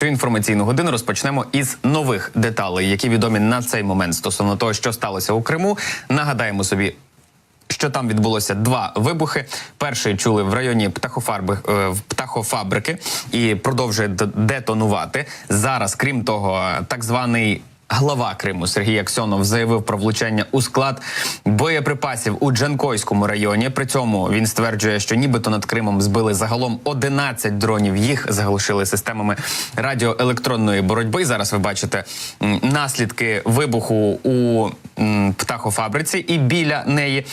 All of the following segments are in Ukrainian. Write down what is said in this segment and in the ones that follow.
Цю інформаційну годину розпочнемо із нових деталей, які відомі на цей момент стосовно того, що сталося у Криму. Нагадаємо собі. Що там відбулося два вибухи. Перший чули в районі птахофарби е, в птахофабрики і продовжує детонувати. Зараз, крім того, так званий. Глава Криму Сергій Аксьонов заявив про влучання у склад боєприпасів у Джанкойському районі. При цьому він стверджує, що нібито над Кримом збили загалом 11 дронів. Їх заглушили системами радіоелектронної боротьби. Зараз ви бачите наслідки вибуху у птахофабриці і біля неї.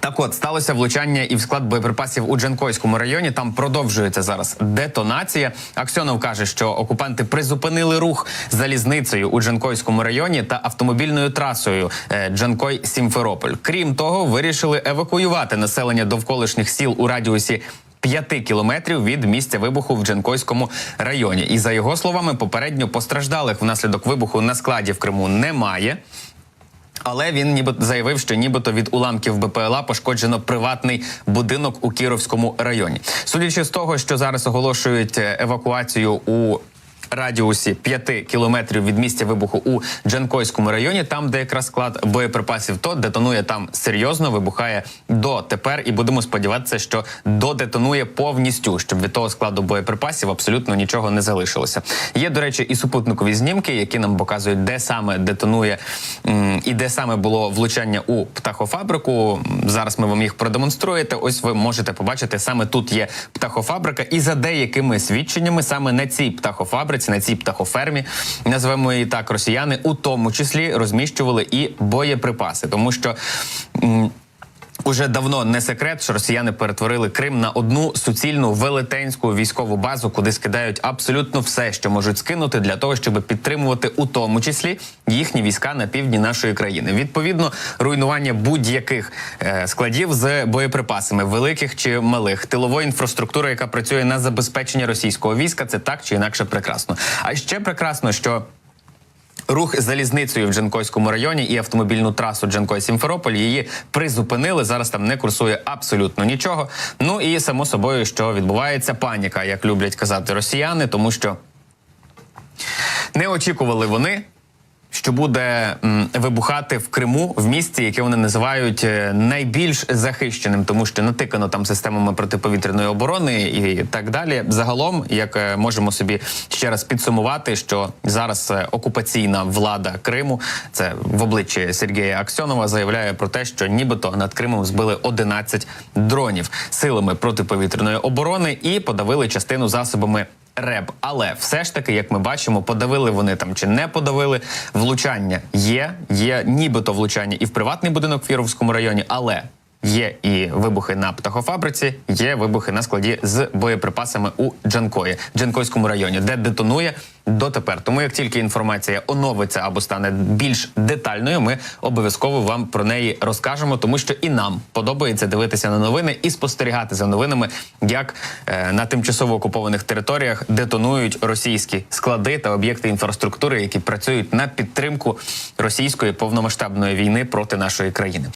Так от сталося влучання і в склад боєприпасів у Джанкойському районі. Там продовжується зараз детонація. Аксьонов каже, що окупанти призупинили рух залізницею у Джанкойському районі та автомобільною трасою е, Джанкой Сімферополь. Крім того, вирішили евакуювати населення довколишніх сіл у радіусі. П'яти кілометрів від місця вибуху в Джанкойському районі, і за його словами, попередньо постраждалих внаслідок вибуху на складі в Криму немає. Але він ніби заявив, що нібито від уламків БПЛА пошкоджено приватний будинок у Кіровському районі. Судячи з того, що зараз оголошують е, евакуацію у. Радіусі 5 кілометрів від місця вибуху у Джанкойському районі, там де якраз склад боєприпасів, то детонує там серйозно, вибухає дотепер, і будемо сподіватися, що додетонує повністю, щоб від того складу боєприпасів абсолютно нічого не залишилося. Є, до речі, і супутникові знімки, які нам показують, де саме детонує і де саме було влучання у птахофабрику. Зараз ми вам їх продемонструєте. Ось ви можете побачити, саме тут є птахофабрика, і за деякими свідченнями, саме на цій птахофабриці, на цій птахофермі, називаємо її так, росіяни, у тому числі розміщували і боєприпаси, тому що. Уже давно не секрет, що росіяни перетворили Крим на одну суцільну велетенську військову базу, куди скидають абсолютно все, що можуть скинути, для того, щоб підтримувати у тому числі їхні війська на півдні нашої країни. Відповідно, руйнування будь-яких е, складів з боєприпасами, великих чи малих, тилової інфраструктури, яка працює на забезпечення російського війська, це так чи інакше прекрасно. А ще прекрасно, що Рух залізницею в Джанкойському районі і автомобільну трасу Джанкой Сімферополь її призупинили. Зараз там не курсує абсолютно нічого. Ну і само собою, що відбувається паніка, як люблять казати росіяни, тому що не очікували вони. Що буде вибухати в Криму в місті, яке вони називають е, найбільш захищеним, тому що натикано там системами протиповітряної оборони і так далі. Загалом, як е, можемо собі ще раз підсумувати, що зараз е, окупаційна влада Криму, це в обличчі Сергія Аксьонова, заявляє про те, що нібито над Кримом збили 11 дронів силами протиповітряної оборони і подавили частину засобами РЕБ. Але все ж таки, як ми бачимо, подавили вони там чи не подавили. Влучання є, є нібито влучання і в приватний будинок в Кіровському районі, але. Є і вибухи на птахофабриці, є вибухи на складі з боєприпасами у Джанкої, Джанкойському районі, де детонує дотепер. Тому як тільки інформація оновиться або стане більш детальною, ми обов'язково вам про неї розкажемо, тому що і нам подобається дивитися на новини і спостерігати за новинами, як е, на тимчасово окупованих територіях детонують російські склади та об'єкти інфраструктури, які працюють на підтримку російської повномасштабної війни проти нашої країни.